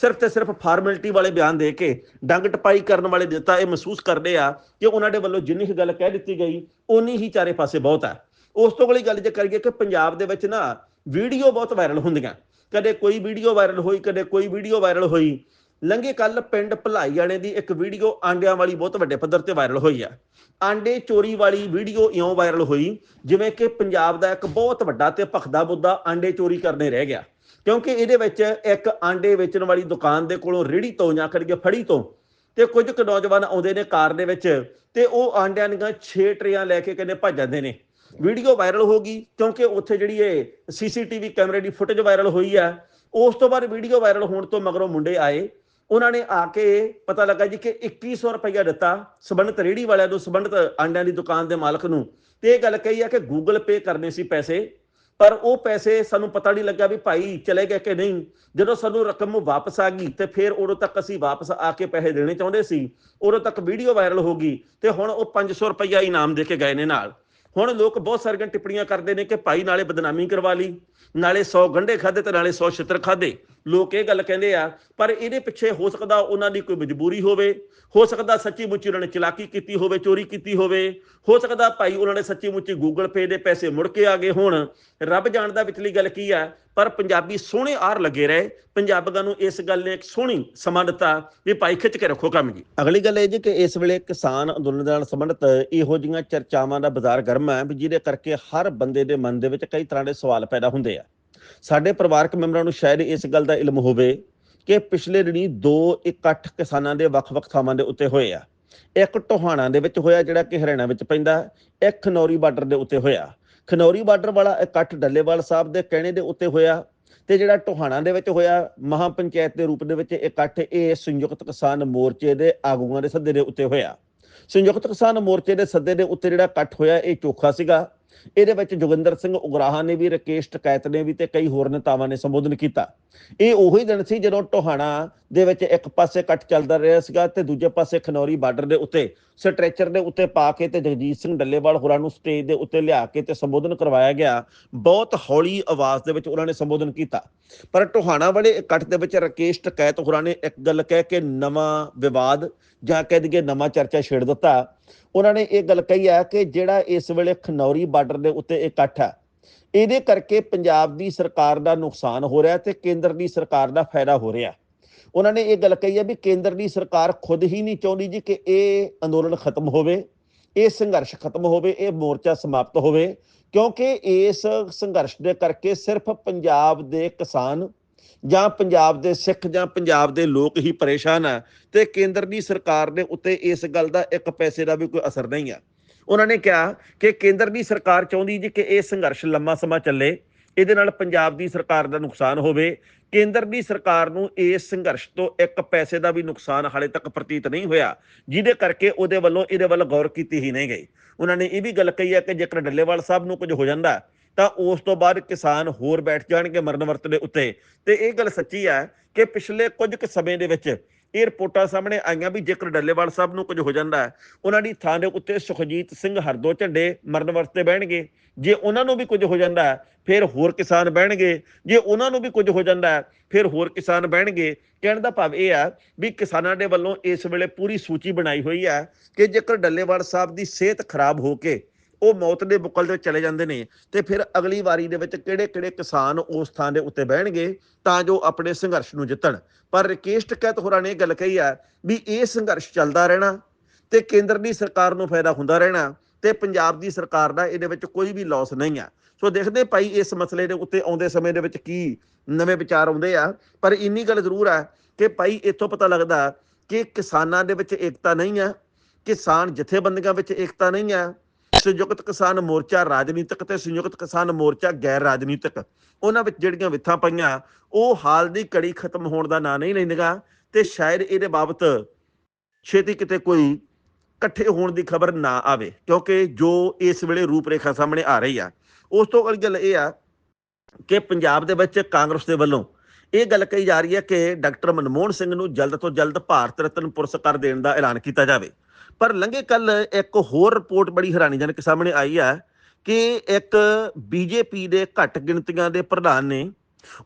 ਸਿਰਫ ਤੇ ਸਿਰਫ ਫਾਰਮੈਲਿਟੀ ਵਾਲੇ ਬਿਆਨ ਦੇ ਕੇ ਡੰਗ ਟਪਾਈ ਕਰਨ ਵਾਲੇ ਦਿੱਤਾ, ਇਹ ਮਹਿਸੂਸ ਕਰਦੇ ਆ ਕਿ ਉਹਨਾਂ ਦੇ ਵੱਲੋਂ ਜਿੰਨੀ ਹੀ ਗੱਲ ਕਹਿ ਦਿੱਤੀ ਗਈ ਉਨੀ ਹੀ ਚਾਰੇ ਪਾਸੇ ਬਹੁਤ ਹੈ ਉਸ ਤੋਂ ਅਗਲੀ ਗੱਲ ਜੇ ਕਰੀਏ ਕਿ ਪੰਜਾਬ ਦੇ ਵਿੱਚ ਨਾ ਵੀਡੀਓ ਬਹੁਤ ਵਾਇਰਲ ਹੁੰਦੀਆਂ। ਕਦੇ ਕੋਈ ਵੀਡੀਓ ਵਾਇਰਲ ਹੋਈ, ਕਦੇ ਕੋਈ ਵੀਡੀਓ ਵਾਇਰਲ ਹੋਈ। ਲੰਘੇ ਕੱਲ ਪਿੰਡ ਭਲਾਈ ਵਾਲੇ ਦੀ ਇੱਕ ਵੀਡੀਓ ਆਂਡਿਆਂ ਵਾਲੀ ਬਹੁਤ ਵੱਡੇ ਪੱਧਰ ਤੇ ਵਾਇਰਲ ਹੋਈ ਆ। ਆਂਡੇ ਚੋਰੀ ਵਾਲੀ ਵੀਡੀਓ ਇਉਂ ਵਾਇਰਲ ਹੋਈ, ਜਿਵੇਂ ਕਿ ਪੰਜਾਬ ਦਾ ਇੱਕ ਬਹੁਤ ਵੱਡਾ ਤੇ ਭਖਦਾ ਮੁੱਦਾ ਆਂਡੇ ਚੋਰੀ ਕਰਨੇ ਰਹਿ ਗਿਆ। ਕਿਉਂਕਿ ਇਹਦੇ ਵਿੱਚ ਇੱਕ ਆਂਡੇ ਵੇਚਣ ਵਾਲੀ ਦੁਕਾਨ ਦੇ ਕੋਲੋਂ ਰੇੜੀ ਤੋਂ ਜਾਂ ਕਰਕੇ ਫੜੀ ਤੋਂ, ਤੇ ਕੁਝ ਕੁ ਨੌਜਵਾਨ ਆਉਂਦੇ ਨੇ ਕਾਰ ਦੇ ਵਿੱਚ, ਤੇ ਉਹ ਆਂਡਿਆਂ ਦੀਆਂ 6 ਟਰੇਆਂ ਲੈ ਕੇ ਕਹਿੰਦੇ ਭੱਜ ਜਾਂਦੇ ਨੇ। ਵੀਡੀਓ ਵਾਇਰਲ ਹੋ ਗਈ, ਕਿਉਂਕਿ ਉੱਥੇ ਜਿਹੜੀ ਇਹ ਸੀਸੀਟੀਵੀ ਕੈਮਰੇ ਦੀ ਫੁਟੇਜ ਵਾਇਰਲ ਹੋਈ ਆ, ਉਸ ਤੋਂ ਬਾਅਦ ਵੀਡੀਓ ਵਾਇਰਲ ਹੋਣ ਤੋਂ ਮਗਰੋਂ ਮੁੰਡੇ ਆਏ, ਉਹਨਾਂ ਨੇ ਆ ਕੇ ਪਤਾ ਲੱਗਾ ਜੀ ਕਿ 2100 ਰੁਪਇਆ ਦਿੱਤਾ ਸਬੰਧਤ ਰੇੜੀ ਵਾਲਿਆਂ ਨੂੰ, ਸਬੰਧਤ ਆਂਡਿਆਂ ਦੀ ਦੁਕਾਨ ਦੇ ਮਾਲਕ ਨੂੰ, ਤੇ ਇਹ ਗੱਲ ਕਹੀ ਆ ਕਿ ਗੂਗਲ ਪੇ ਕਰਨੇ ਸੀ ਪੈਸੇ ਪਰ ਉਹ ਪੈਸੇ ਸਾਨੂੰ ਪਤਾ ਨਹੀਂ ਲੱਗਾ ਵੀ ਭਾਈ ਚਲੇ ਗਏ ਕਿ ਨਹੀਂ। ਜਦੋਂ ਸਾਨੂੰ ਰਕਮ ਵਾਪਸ ਆ ਗਈ ਤੇ ਫਿਰ ਉਦੋਂ ਤੱਕ ਅਸੀਂ ਵਾਪਸ ਆ ਕੇ ਪੈਸੇ ਦੇਣੇ ਚਾਹੁੰਦੇ ਸੀ। ਉਦੋਂ ਤੱਕ ਵੀਡੀਓ ਵਾਇਰਲ ਹੋ ਗਈ ਤੇ ਹੁਣ ਉਹ 500 ਰੁਪਇਆ ਇਨਾਮ ਦੇ ਕੇ ਗਏ ਨੇ ਨਾਲ। ਹੁਣ ਲੋਕ ਬਹੁਤ ਸਾਰੀਆਂ ਟਿੱਪਣੀਆਂ ਕਰਦੇ ਨੇ ਕਿ ਭਾਈ ਨਾਲੇ ਬਦਨਾਮੀ ਕਰਵਾ ਲਈ। ਨਾਲੇ 100 ਗੰਢੇ ਖਾਦੇ ਤੇ ਨਾਲੇ 100 ਛਿੱਤਰ ਖਾਦੇ ਲੋਕ ਇਹ ਗੱਲ ਕਹਿੰਦੇ ਆ, ਪਰ ਇਹਦੇ ਪਿੱਛੇ ਹੋ ਸਕਦਾ ਉਹਨਾਂ ਦੀ ਕੋਈ ਮਜਬੂਰੀ ਹੋਵੇ, ਹੋ ਸਕਦਾ ਸੱਚੀ ਮੁੱਚੀ ਉਹਨਾਂ ਨੇ ਚਲਾਕੀ ਕੀਤੀ ਹੋਵੇ, ਚੋਰੀ ਕੀਤੀ ਹੋਵੇ, ਹੋ ਸਕਦਾ ਭਾਈ ਉਹਨਾਂ ਨੇ ਸੱਚੀ ਮੁੱਚੀ ਗੂਗਲ ਪੇ ਦੇ ਪੈਸੇ ਮੁੜ ਕੇ ਆ ਗਏ ਹੋਣ। ਰੱਬ ਜਾਣਦਾ ਵਿਚਲੀ ਗੱਲ ਕੀ ਆ, ਪਰ ਪੰਜਾਬੀ ਸੋਹਣੇ ਆਰ ਲੱਗੇ ਰਹੇ। ਪੰਜਾਬੀਆਂ ਨੂੰ ਇਸ ਗੱਲ ਨੇ ਇੱਕ ਸੋਹਣੀ ਸਮਾਂ ਦਿੱਤਾ ਵੀ ਭਾਈ ਖਿੱਚ ਕੇ ਰੱਖੋ ਕੰਮ ਜੀ। ਅਗਲੀ ਗੱਲ ਇਹ ਜੀ ਕਿ ਇਸ ਵੇਲੇ ਕਿਸਾਨ ਅੰਦੋਲਨ ਨਾਲ ਸੰਬੰਧਿਤ ਇਹੋ ਜਿਹੀਆਂ ਚਰਚਾਵਾਂ ਦਾ ਬਾਜ਼ਾਰ ਗਰਮ ਹੈ ਵੀ ਜਿਹਦੇ ਕਰਕੇ ਹਰ ਬੰਦੇ ਦੇ ਮਨ ਦੇ ਵਿੱਚ ਕਈ ਤਰ੍ਹਾਂ ਦੇ ਸਵਾਲ ਪੈਦਾ ਹੁੰਦੇ ਆ। ਸਾਡੇ ਪਰਿਵਾਰਕ ਮੈਂਬਰਾਂ ਨੂੰ ਸ਼ਾਇਦ ਇਸ ਗੱਲ ਦਾ ਇਲਮ ਹੋਵੇ ਕਿ ਪਿਛਲੇ ਦਿਨੀ ਦੋ ਇਕੱਠ ਕਿਸਾਨਾਂ ਦੇ ਵੱਖ-ਵੱਖ ਥਾਵਾਂ ਦੇ ਉੱਤੇ ਹੋਏ ਆ। ਇੱਕ ਟੋਹਾਣਾ ਦੇ ਵਿੱਚ ਹੋਇਆ ਜਿਹੜਾ ਕਿ ਹਰਿਆਣਾ ਵਿੱਚ ਪੈਂਦਾ, ਇੱਕ ਖਨੌਰੀ ਬਾਰਡਰ ਦੇ ਉੱਤੇ ਹੋਇਆ। ਖਨੌਰੀ ਬਾਰਡਰ ਵਾਲਾ ਇਕੱਠ ਡੱਲੇਵਾਲ ਸਾਹਿਬ ਦੇ ਕਹਿਣੇ ਦੇ ਉੱਤੇ ਹੋਇਆ ਤੇ ਜਿਹੜਾ ਟੋਹਾਣਾ ਦੇ ਵਿੱਚ ਹੋਇਆ ਮਹਾ ਪੰਚਾਇਤ ਦੇ ਰੂਪ ਦੇ ਵਿੱਚ ਇਕੱਠ ਇਹ ਸੰਯੁਕਤ ਕਿਸਾਨ ਮੋਰਚੇ ਦੇ ਆਗੂਆਂ ਦੇ ਸੱਦੇ ਦੇ ਉੱਤੇ ਹੋਇਆ। ਸੰਯੁਕਤ ਕਿਸਾਨ ਮੋਰਚੇ ਦੇ ਸੱਦੇ ਦੇ ਉੱਤੇ ਜਿਹੜਾ ਇਕੱਠ ਹੋਇਆ, ਇਹ ਚੋਖਾ ਸੀਗਾ। ਇਹਦੇ ਵਿੱਚ ਜੋਗਿੰਦਰ ਸਿੰਘ ਉਗਰਾਹਾ ਨੇ ਵੀ, ਰਕੇਸ਼ ਟਕੈਤ ਨੇ ਵੀ ਤੇ ਕਈ ਹੋਰ ਨੇਤਾਵਾਂ ਨੇ ਸੰਬੋਧਨ ਕੀਤਾ। ਇਹ ਉਹੀ ਦਿਨ ਸੀ ਜਦੋਂ ਟੋਹਾਣਾ ਦੇ ਵਿੱਚ ਇੱਕ ਪਾਸੇ ਇਕੱਠ ਚੱਲਦਾ ਰਿਹਾ ਸੀਗਾ ਤੇ ਦੂਜੇ ਪਾਸੇ ਖਨੌਰੀ ਬਾਰਡਰ ਦੇ ਉੱਤੇ ਸਟ੍ਰੈਚਰ ਦੇ ਉੱਤੇ ਪਾ ਕੇ ਤੇ ਜਗਜੀਤ ਸਿੰਘ ਡੱਲੇਵਾਲ ਹੋਰਾਂ ਨੂੰ ਸਟੇਜ ਦੇ ਉੱਤੇ ਲਿਆ ਕੇ ਤੇ ਸੰਬੋਧਨ ਕਰਵਾਇਆ ਗਿਆ। ਬਹੁਤ ਹੌਲੀ ਆਵਾਜ਼ ਦੇ ਵਿੱਚ ਉਹਨਾਂ ਨੇ ਸੰਬੋਧਨ ਕੀਤਾ। ਪਰ ਟੋਹਾਣਾ ਵਾਲੇ ਇਕੱਠ ਦੇ ਵਿੱਚ ਰਕੇਸ਼ ਟਕੈਤ ਹੋਰਾਂ ਨੇ ਇੱਕ ਗੱਲ ਕਹਿ ਕੇ ਨਵਾਂ ਵਿਵਾਦ ਜਾਂ ਕਹਿ ਦਈਏ ਨਵਾਂ ਚਰਚਾ ਛੇੜ ਦਿੱਤਾ। ਉਹਨਾਂ ਨੇ ਇਹ ਗੱਲ ਕਹੀ ਹੈ ਕਿ ਜਿਹੜਾ ਇਸ ਵੇਲੇ ਖਨੌਰੀ ਬਾਰਡਰ ਦੇ ਉੱਤੇ ਇਕੱਠ ਹੈ, ਇਹਦੇ ਕਰਕੇ ਪੰਜਾਬ ਦੀ ਸਰਕਾਰ ਦਾ ਨੁਕਸਾਨ ਹੋ ਰਿਹਾ ਤੇ ਕੇਂਦਰ ਦੀ ਸਰਕਾਰ ਦਾ ਫਾਇਦਾ ਹੋ ਰਿਹਾ। ਉਹਨਾਂ ਨੇ ਇਹ ਗੱਲ ਕਹੀ ਹੈ ਵੀ ਕੇਂਦਰ ਦੀ ਸਰਕਾਰ ਖੁਦ ਹੀ ਨਹੀਂ ਚਾਹੁੰਦੀ ਜੀ ਕਿ ਇਹ ਅੰਦੋਲਨ ਖਤਮ ਹੋਵੇ, ਇਹ ਸੰਘਰਸ਼ ਖਤਮ ਹੋਵੇ, ਇਹ ਮੋਰਚਾ ਸਮਾਪਤ ਹੋਵੇ, ਕਿਉਂਕਿ ਇਸ ਸੰਘਰਸ਼ ਦੇ ਕਰਕੇ ਸਿਰਫ ਪੰਜਾਬ ਦੇ ਕਿਸਾਨ ਜਾਂ ਪੰਜਾਬ ਦੇ ਸਿੱਖ ਜਾਂ ਪੰਜਾਬ ਦੇ ਲੋਕ ਹੀ ਪਰੇਸ਼ਾਨ ਆ ਤੇ ਕੇਂਦਰ ਦੀ ਸਰਕਾਰ ਦੇ ਉੱਤੇ ਇਸ ਗੱਲ ਦਾ ਇੱਕ ਪੈਸੇ ਦਾ ਵੀ ਕੋਈ ਅਸਰ ਨਹੀਂ ਆ। ਉਹਨਾਂ ਨੇ ਕਿਹਾ ਕਿ ਕੇਂਦਰ ਦੀ ਸਰਕਾਰ ਚਾਹੁੰਦੀ ਜੀ ਕਿ ਇਹ ਸੰਘਰਸ਼ ਲੰਮਾ ਸਮਾਂ ਚੱਲੇ, ਇਹਦੇ ਨਾਲ ਪੰਜਾਬ ਦੀ ਸਰਕਾਰ ਦਾ ਨੁਕਸਾਨ ਹੋਵੇ ਕੇਂਦਰ ਦੀ ਸਰਕਾਰ ਨੂੰ ਇਸ ਸੰਘਰਸ਼ ਤੋਂ ਇੱਕ ਪੈਸੇ ਦਾ ਵੀ ਨੁਕਸਾਨ ਹਾਲੇ ਤੱਕ ਪ੍ਰਤੀਤ ਨਹੀਂ ਹੋਇਆ, ਜਿਹਦੇ ਕਰਕੇ ਉਹਦੇ ਵੱਲੋਂ ਇਹਦੇ ਵੱਲ ਗੌਰ ਕੀਤੀ ਹੀ ਨਹੀਂ ਗਈ। ਉਹਨਾਂ ਨੇ ਇਹ ਵੀ ਗੱਲ ਕਹੀ ਹੈ ਕਿ ਜੇਕਰ ਡੱਲੇਵਾਲ ਸਾਹਿਬ ਨੂੰ ਕੁਝ ਹੋ ਜਾਂਦਾ, ਤਾਂ ਉਸ ਤੋਂ ਬਾਅਦ ਕਿਸਾਨ ਹੋਰ ਬੈਠ ਜਾਣਗੇ ਮਰਨ ਵਰਤ ਦੇ ਉੱਤੇ। ਤੇ ਇਹ ਗੱਲ ਸੱਚੀ ਹੈ ਕਿ ਪਿਛਲੇ ਕੁਝ ਕੁ ਸਮੇਂ ਦੇ ਵਿੱਚ ਇਹ ਰਿਪੋਰਟਾਂ ਸਾਹਮਣੇ ਆਈਆਂ ਵੀ ਜੇਕਰ ਡੱਲੇਵਾਲ ਸਾਹਿਬ ਨੂੰ ਕੁਝ ਹੋ ਜਾਂਦਾ ਹੈ, ਉਹਨਾਂ ਦੀ ਥਾਂ ਦੇ ਉੱਤੇ ਸੁਖਜੀਤ ਸਿੰਘ ਹਰਦੋ ਝੰਡੇ ਮਰਨ ਵਰਤ ਬਹਿਣਗੇ। ਜੇ ਉਹਨਾਂ ਨੂੰ ਵੀ ਕੁਝ ਹੋ ਜਾਂਦਾ ਹੈ, ਫਿਰ ਹੋਰ ਕਿਸਾਨ ਬਹਿਣਗੇ। ਜੇ ਉਹਨਾਂ ਨੂੰ ਵੀ ਕੁਝ ਹੋ ਜਾਂਦਾ ਹੈ, ਫਿਰ ਹੋਰ ਕਿਸਾਨ ਬਹਿਣਗੇ। ਕਹਿਣ ਦਾ ਭਾਵ ਇਹ ਆ ਵੀ ਕਿਸਾਨਾਂ ਦੇ ਵੱਲੋਂ ਇਸ ਵੇਲੇ ਪੂਰੀ ਸੂਚੀ ਬਣਾਈ ਹੋਈ ਹੈ ਕਿ ਜੇਕਰ ਡੱਲੇਵਾਲ ਸਾਹਿਬ ਦੀ ਸਿਹਤ ਖਰਾਬ ਹੋ ਕੇ ਉਹ ਮੌਤ ਦੇ ਬੁੱਕਲ ਦੇ ਚਲੇ ਜਾਂਦੇ ਨੇ ਤੇ ਫਿਰ ਅਗਲੀ ਵਾਰੀ ਦੇ ਵਿੱਚ ਕਿਹੜੇ-ਕਿਹੜੇ ਕਿਸਾਨ ਉਸ ਥਾਂ ਦੇ ਉੱਤੇ ਬਹਿਣਗੇ ਤਾਂ ਜੋ ਆਪਣੇ ਸੰਘਰਸ਼ ਨੂੰ ਜਿੱਤਣ। ਪਰ ਰਕੇਸ਼ ਟਕੈਤ ਹੋਰਾਂ ਨੇ ਇਹ ਗੱਲ ਕਹੀ ਆ ਵੀ ਇਹ ਸੰਘਰਸ਼ ਚੱਲਦਾ ਰਹਿਣਾ ਤੇ ਕੇਂਦਰ ਦੀ ਸਰਕਾਰ ਨੂੰ ਫਾਇਦਾ ਹੁੰਦਾ ਰਹਿਣਾ ਤੇ ਪੰਜਾਬ ਦੀ ਸਰਕਾਰ ਦਾ ਇਹਦੇ ਵਿੱਚ ਕੋਈ ਵੀ ਲਾਸ ਨਹੀਂ ਆ। ਸੋ ਦੇਖਦੇ ਭਾਈ ਇਸ ਮਸਲੇ ਦੇ ਉੱਤੇ ਆਉਂਦੇ ਸਮੇਂ ਦੇ ਵਿੱਚ ਕੀ ਨਵੇਂ ਵਿਚਾਰ ਆਉਂਦੇ ਆ। ਪਰ ਇੰਨੀ ਗੱਲ ਜ਼ਰੂਰ ਆ ਕਿ ਭਾਈ ਇੱਥੋਂ ਪਤਾ ਲੱਗਦਾ ਕਿ ਕਿਸਾਨਾਂ ਦੇ ਵਿੱਚ ਏਕਤਾ ਨਹੀਂ ਆ, ਕਿਸਾਨ ਜਥੇਬੰਦੀਆਂ ਵਿੱਚ ਏਕਤਾ ਨਹੀਂ ਆ ਸੰਯੁਕਤ ਕਿਸਾਨ ਮੋਰਚਾ ਰਾਜਨੀਤਿਕ ਤੇ ਸੰਯੁਕਤ ਕਿਸਾਨ ਮੋਰਚਾ ਗੈਰ ਰਾਜਨੀਤਿਕ। ਉਹਨਾਂ ਵਿੱਚ ਜਿਹੜੀਆਂ ਵਿਥਾਂ ਪਈਆਂ, ਉਹ ਹਾਲ ਦੀ ਕੜੀ ਖਤਮ ਹੋਣ ਦਾ ਨਾਂ ਨਹੀਂ ਲੈਂਦੀਆਂ ਤੇ ਸ਼ਾਇਦ ਇਹਦੇ ਬਾਬਤ ਛੇਤੀ ਕਿਤੇ ਕੋਈ ਇਕੱਠੇ ਹੋਣ ਦੀ ਖਬਰ ਨਾ ਆਵੇ, ਕਿਉਂਕਿ ਜੋ ਇਸ ਵੇਲੇ ਰੂਪਰੇਖਾ ਸਾਹਮਣੇ ਆ ਰਹੀ ਆ, ਉਸ ਤੋਂ ਅਗਲੀ ਗੱਲ ਇਹ ਆ ਕਿ ਪੰਜਾਬ ਦੇ ਵਿੱਚ ਕਾਂਗਰਸ ਦੇ ਵੱਲੋਂ ਇਹ ਗੱਲ ਕਹੀ ਜਾ ਰਹੀ ਹੈ ਕਿ ਡਾਕਟਰ ਮਨਮੋਹਨ ਸਿੰਘ ਨੂੰ ਜਲਦ ਤੋਂ ਜਲਦ ਭਾਰਤ ਰਤਨ ਪੁਰਸਕਾਰ ਦੇਣ ਦਾ ਐਲਾਨ ਕੀਤਾ ਜਾਵੇ। ਪਰ ਲੰਘੇ ਕੱਲ ਇੱਕ ਹੋਰ ਰਿਪੋਰਟ ਬੜੀ ਹੈਰਾਨੀਜਨਕ ਸਾਹਮਣੇ ਆਈ ਹੈ ਕਿ ਇੱਕ ਬੀਜੇਪੀ ਦੇ ਘੱਟ ਗਿਣਤੀਆਂ ਦੇ ਪ੍ਰਧਾਨ ਨੇ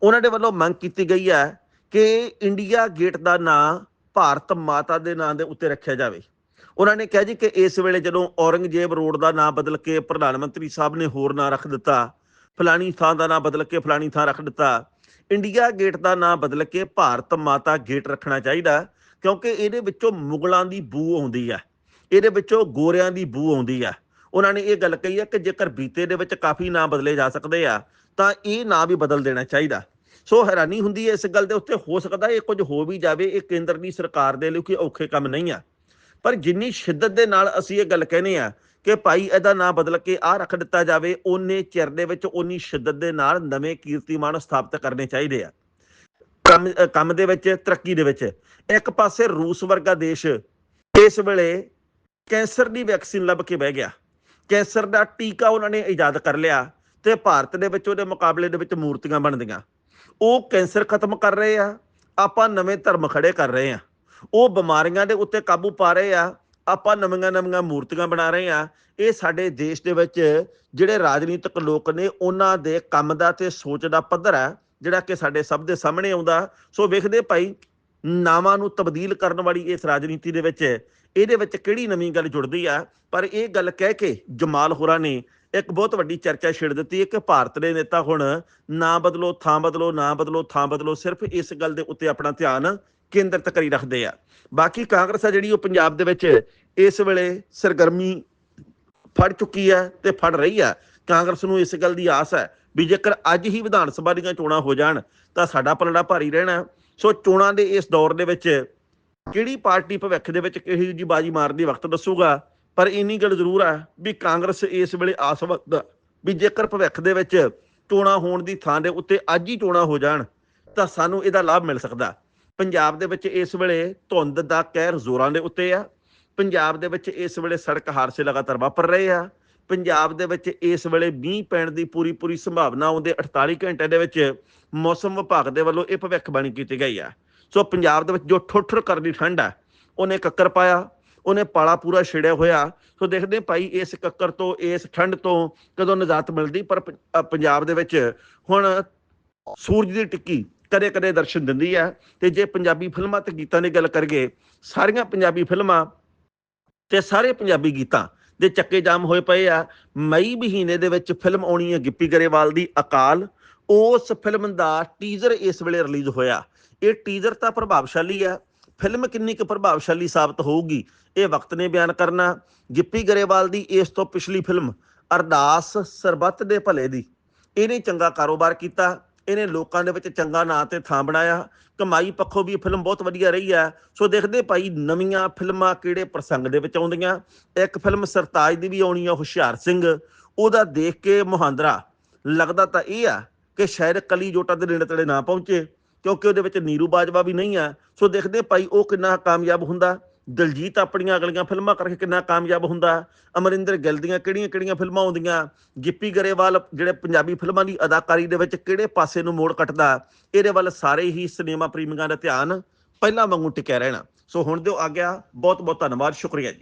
ਉਹਨਾਂ ਦੇ ਵੱਲੋਂ ਮੰਗ ਕੀਤੀ ਗਈ ਹੈ ਕਿ ਇੰਡੀਆ ਗੇਟ ਦਾ ਨਾਂ ਭਾਰਤ ਮਾਤਾ ਦੇ ਨਾਂ ਦੇ ਉੱਤੇ ਰੱਖਿਆ ਜਾਵੇ। ਉਹਨਾਂ ਨੇ ਕਿਹਾ ਜੀ ਕਿ ਇਸ ਵੇਲੇ ਜਦੋਂ ਔਰੰਗਜ਼ੇਬ ਰੋਡ ਦਾ ਨਾਂ ਬਦਲ ਕੇ ਪ੍ਰਧਾਨ ਮੰਤਰੀ ਸਾਹਿਬ ਨੇ ਹੋਰ ਨਾਂ ਰੱਖ ਦਿੱਤਾ, ਫਲਾਣੀ ਥਾਂ ਦਾ ਨਾਂ ਬਦਲ ਕੇ ਫਲਾਣੀ ਥਾਂ ਰੱਖ ਦਿੱਤਾ, ਇੰਡੀਆ ਗੇਟ ਦਾ ਨਾਂ ਬਦਲ ਕੇ ਭਾਰਤ ਮਾਤਾ ਗੇਟ ਰੱਖਣਾ ਚਾਹੀਦਾ ਕਿਉਂਕਿ ਇਹਦੇ ਵਿੱਚੋਂ ਮੁਗਲਾਂ ਦੀ ਬੂ ਆਉਂਦੀ ਹੈ। ਇਹਦੇ ਵਿੱਚੋਂ ਗੋਰਿਆਂ ਦੀ ਬੂ ਆਉਂਦੀ ਆ। ਉਹਨਾਂ ਨੇ ਇਹ ਗੱਲ ਕਹੀ ਹੈ ਕਿ ਜੇਕਰ ਬੀਤੇ ਦੇ ਵਿੱਚ ਕਾਫੀ ਨਾਂ ਬਦਲੇ ਜਾ ਸਕਦੇ ਆ, ਤਾਂ ਇਹ ਨਾਂ ਵੀ ਬਦਲ ਦੇਣਾ ਚਾਹੀਦਾ। ਸੋ ਹੈਰਾਨੀ ਹੁੰਦੀ ਹੈ ਇਸ ਗੱਲ ਦੇ ਉੱਤੇ, ਹੋ ਸਕਦਾ ਇਹ ਕੁਝ ਹੋ ਵੀ ਜਾਵੇ, ਇਹ ਕੇਂਦਰ ਦੀ ਸਰਕਾਰ ਦੇ ਲਈ ਕੋਈ ਔਖੇ ਕੰਮ ਨਹੀਂ ਆ। ਪਰ ਜਿੰਨੀ ਸ਼ਿੱਦਤ ਦੇ ਨਾਲ ਅਸੀਂ ਇਹ ਗੱਲ ਕਹਿੰਦੇ ਆ ਕਿ ਭਾਈ ਇਹਦਾ ਨਾਂ ਬਦਲ ਕੇ ਆ ਰੱਖ ਦਿੱਤਾ ਜਾਵੇ ਉਹਨੇ ਚਿਰ ਦੇ ਵਿੱਚ ਉਨੀ ਸ਼ਿੱਦਤ ਦੇ ਨਾਲ ਨਵੇਂ ਕੀਰਤੀਮਾਨ ਸਥਾਪਿਤ ਕਰਨੇ ਚਾਹੀਦੇ ਆ। ਕੰਮ ਕੰਮ ਦੇ ਵਿੱਚ, ਤਰੱਕੀ ਦੇ ਵਿੱਚ। ਇੱਕ ਪਾਸੇ ਰੂਸ ਵਰਗਾ ਦੇਸ਼ ਇਸ ਵੇਲੇ ਕੈਂਸਰ ਦੀ ਵੈਕਸੀਨ ਲੱਭ ਕੇ ਬਹਿ ਗਿਆ। ਕੈਂਸਰ ਦਾ ਟੀਕਾ ਉਹਨਾਂ ਨੇ ਇਜਾਦ ਕਰ ਲਿਆ ਤੇ ਭਾਰਤ ਦੇ ਵਿੱਚ ਉਹਦੇ ਮੁਕਾਬਲੇ ਦੇ ਵਿੱਚ ਮੂਰਤੀਆਂ ਬਣਦੀਆਂ ਉਹ ਕੈਂਸਰ ਖਤਮ ਕਰ ਰਹੇ ਆ, ਆਪਾਂ ਨਵੇਂ ਧਰਮ ਖੜੇ ਕਰ ਰਹੇ ਆ। ਉਹ ਬਿਮਾਰੀਆਂ ਦੇ ਉੱਤੇ ਕਾਬੂ ਪਾ ਰਹੇ ਆ, ਆਪਾਂ ਨਵੀਆਂ ਨਵੀਆਂ ਮੂਰਤੀਆਂ ਬਣਾ ਰਹੇ ਆ। ਇਹ ਸਾਡੇ ਦੇਸ਼ ਦੇ ਵਿੱਚ ਜਿਹੜੇ ਰਾਜਨੀਤਿਕ ਲੋਕ ਨੇ, ਉਹਨਾਂ ਦੇ ਕੰਮ ਦਾ ਤੇ ਸੋਚ ਦਾ ਪੱਧਰ ਹੈ, ਜਿਹੜਾ ਕਿ ਸਾਡੇ ਸਭ ਦੇ ਸਾਹਮਣੇ ਆਉਂਦਾ। ਸੋ ਵੇਖਦੇ ਭਾਈ, ਨਾਵਾਂ ਨੂੰ ਤਬਦੀਲ ਕਰਨ ਵਾਲੀ ਇਸ ਰਾਜਨੀਤੀ ਦੇ ਵਿੱਚ ਇਹਦੇ ਵਿੱਚ ਕਿਹੜੀ ਨਵੀਂ ਗੱਲ ਜੁੜਦੀ ਆ? ਪਰ ਇਹ ਗੱਲ ਕਹਿ ਕੇ ਜਮਾਲ ਹੋਰਾਂ ਨੇ ਇੱਕ ਬਹੁਤ ਵੱਡੀ ਚਰਚਾ ਛਿੜ ਦਿੱਤੀ ਹੈ ਕਿ ਭਾਰਤ ਦੇ ਨੇਤਾ ਹੁਣ ਨਾ ਬਦਲੋ, ਥਾਂ ਬਦਲੋ, ਨਾ ਬਦਲੋ, ਥਾਂ ਬਦਲੋ, ਸਿਰਫ ਇਸ ਗੱਲ ਦੇ ਉੱਤੇ ਆਪਣਾ ਧਿਆਨ ਕੇਂਦਰਿਤ ਕਰੀ ਰੱਖਦੇ ਆ। ਬਾਕੀ ਕਾਂਗਰਸ ਆ ਜਿਹੜੀ ਉਹ ਪੰਜਾਬ ਦੇ ਵਿੱਚ ਇਸ ਵੇਲੇ ਸਰਗਰਮੀ ਫੜ ਚੁੱਕੀ ਹੈ ਤੇ ਫੜ ਰਹੀ ਹੈ ਕਾਂਗਰਸ ਨੂੰ ਇਸ ਗੱਲ ਦੀ ਆਸ ਹੈ ਵੀ ਜੇਕਰ ਅੱਜ ਹੀ ਵਿਧਾਨ ਸਭਾ ਦੀਆਂ ਚੋਣਾਂ ਹੋ ਜਾਣ ਤਾਂ ਸਾਡਾ ਪਲੜਾ ਭਾਰੀ ਰਹਿਣਾ। ਸੋ ਚੋਣਾਂ ਦੇ ਇਸ ਦੌਰ ਦੇ ਵਿੱਚ ਕਿਹੜੀ ਪਾਰਟੀ ਭਵਿੱਖ ਦੇ ਵਿੱਚ ਕਿਹੜੀ ਜੀ ਬਾਜੀ ਮਾਰਦੀ ਵਕਤ ਦੱਸੂਗਾ? ਪਰ ਇੰਨੀ ਗੱਲ ਜ਼ਰੂਰ ਆ ਵੀ ਕਾਂਗਰਸ ਇਸ ਵੇਲੇ ਆਸ ਵਕਤ ਵੀ ਜੇਕਰ ਭਵਿੱਖ ਦੇ ਵਿੱਚ ਚੋਣਾਂ ਹੋਣ ਦੀ ਥਾਂ ਦੇ ਉੱਤੇ ਅੱਜ ਹੀ ਚੋਣਾਂ ਹੋ ਜਾਣ, ਤਾਂ ਸਾਨੂੰ ਇਹਦਾ ਲਾਭ ਮਿਲ ਸਕਦਾ। ਪੰਜਾਬ ਦੇ ਵਿੱਚ ਇਸ ਵੇਲੇ ਧੁੰਦ ਦਾ ਕਹਿਰ ਜ਼ੋਰਾਂ ਦੇ ਉੱਤੇ ਆ। ਪੰਜਾਬ ਦੇ ਵਿੱਚ ਇਸ ਵੇਲੇ ਸੜਕ ਹਾਦਸੇ ਲਗਾਤਾਰ ਵਾਪਰ ਰਹੇ ਆ। ਪੰਜਾਬ ਦੇ ਵਿੱਚ ਇਸ ਵੇਲੇ ਮੀਂਹ ਪੈਣ ਦੀ ਪੂਰੀ ਪੂਰੀ ਸੰਭਾਵਨਾ ਆਉਂਦੇ 48 ਘੰਟੇ ਦੇ ਵਿੱਚ ਮੌਸਮ ਵਿਭਾਗ ਦੇ ਵੱਲੋਂ ਇਹ ਭਵਿੱਖਬਾਣੀ ਕੀਤੀ ਗਈ ਆ। ਸੋ ਪੰਜਾਬ ਦੇ ਵਿੱਚ ਜੋ ਠੁੱਠਰ ਕਰਦੀ ਠੰਡ ਆ ਉਹਨੇ ਕੱਕਰ ਪਾਇਆ, ਉਹਨੇ ਪਾਲਾ ਪੂਰਾ ਛੇੜਿਆ ਹੋਇਆ। ਸੋ ਦੇਖਦੇ ਭਾਈ ਇਸ ਕੱਕਰ ਤੋਂ, ਇਸ ਠੰਡ ਤੋਂ ਕਦੋਂ ਨਜ਼ਾਤ ਮਿਲਦੀ। ਪਰ ਪੰਜਾਬ ਦੇ ਵਿੱਚ ਹੁਣ ਸੂਰਜ ਦੀ ਟਿੱਕੀ ਕਦੇ ਕਦੇ ਦਰਸ਼ਨ ਦਿੰਦੀ ਹੈ। ਤੇ ਜੇ ਪੰਜਾਬੀ ਫਿਲਮਾਂ ਤੇ ਗੀਤਾਂ ਦੀ ਗੱਲ ਕਰੀਏ, ਸਾਰੀਆਂ ਪੰਜਾਬੀ ਫਿਲਮਾਂ ਤੇ ਸਾਰੇ ਪੰਜਾਬੀ ਗੀਤਾਂ ਦੇ ਚੱਕੇ ਜਾਮ ਹੋਏ ਪਏ ਆ। ਮਈ ਮਹੀਨੇ ਦੇ ਵਿੱਚ ਫਿਲਮ ਆਉਣੀ ਹੈ ਗਿੱਪੀ ਗਰੇਵਾਲ ਦੀ ਅਕਾਲ। ਉਸ ਫਿਲਮ ਦਾ ਟੀਜ਼ਰ ਇਸ ਵੇਲੇ ਰਿਲੀਜ਼ ਹੋਇਆ। ਇਹ ਟੀਜ਼ਰ ਤਾਂ ਪ੍ਰਭਾਵਸ਼ਾਲੀ ਆ। ਫਿਲਮ ਕਿੰਨੀ ਕੁ ਪ੍ਰਭਾਵਸ਼ਾਲੀ ਸਾਬਤ ਹੋਊਗੀ, ਇਹ ਵਕਤ ਨੇ ਬਿਆਨ ਕਰਨਾ। ਗਿੱਪੀ ਗਰੇਵਾਲ ਦੀ ਇਸ ਤੋਂ ਪਿਛਲੀ ਫਿਲਮ ਅਰਦਾਸ ਸਰਬੱਤ ਦੇ ਭਲੇ ਦੀ। ਇਹਨੇ ਚੰਗਾ ਕਾਰੋਬਾਰ ਕੀਤਾ, ਇਹਨੇ ਲੋਕਾਂ ਦੇ ਵਿੱਚ ਚੰਗਾ ਨਾਂ ਤੇ ਥਾਂ ਬਣਾਇਆ। ਕਮਾਈ ਪੱਖੋਂ ਵੀ ਫਿਲਮ ਬਹੁਤ ਵਧੀਆ ਰਹੀ ਹੈ ਸੋ ਦੇਖਦੇ ਭਾਈ ਨਵੀਆਂ ਫਿਲਮਾਂ ਕਿਹੜੇ ਪ੍ਰਸੰਗ ਦੇ ਵਿੱਚ ਆਉਂਦੀਆਂ। ਇੱਕ ਫਿਲਮ ਸਰਤਾਜ ਦੀ ਵੀ ਆਉਣੀ ਆ ਹੁਸ਼ਿਆਰ ਸਿੰਘ। ਉਹਦਾ ਦੇਖ ਕੇ ਮੁਹਾਂਦਰਾ, ਲੱਗਦਾ ਤਾਂ ਇਹ ਆ ਕਿ ਸ਼ਾਇਦ ਕਲੀ ਜੋਟਾ ਦੇ ਨੇੜੇ ਤੇੜੇ ਨਾ ਪਹੁੰਚੇ। ਕਿਉਂਕਿ ਉਹਦੇ ਵਿੱਚ ਨੀਰੂ ਬਾਜਵਾ ਵੀ ਨਹੀਂ ਆ। ਸੋ ਦੇਖਦੇ ਭਾਈ ਉਹ ਕਿੰਨਾ ਕਾਮਯਾਬ ਹੁੰਦਾ। ਦਲਜੀਤ ਆਪਣੀਆਂ ਅਗਲੀਆਂ ਫਿਲਮਾਂ ਕਰਕੇ ਕਿੰਨਾ ਕਾਮਯਾਬ ਹੁੰਦਾ। ਅਮਰਿੰਦਰ ਗਿੱਲ ਦੀਆਂ ਕਿਹੜੀਆਂ ਕਿਹੜੀਆਂ ਫਿਲਮਾਂ ਆਉਂਦੀਆਂ। ਗਿੱਪੀ ਗਰੇਵਾਲ ਜਿਹੜੇ ਪੰਜਾਬੀ ਫਿਲਮਾਂ ਦੀ ਅਦਾਕਾਰੀ ਦੇ ਵਿੱਚ ਕਿਹੜੇ ਪਾਸੇ ਨੂੰ ਮੋੜ ਕੱਟਦਾ। ਇਹਦੇ ਵੱਲ ਸਾਰੇ ਹੀ ਸਿਨੇਮਾ ਪ੍ਰੇਮੀਆਂ ਦਾ ਧਿਆਨ ਪਹਿਲਾਂ ਵਾਂਗੂ ਟਿਕਿਆ ਰਹਿਣਾ। ਸੋ ਹੁਣ ਦਿਓ ਆ ਗਿਆ। ਬਹੁਤ ਬਹੁਤ ਧੰਨਵਾਦ। ਸ਼ੁਕਰੀਆ ਜੀ।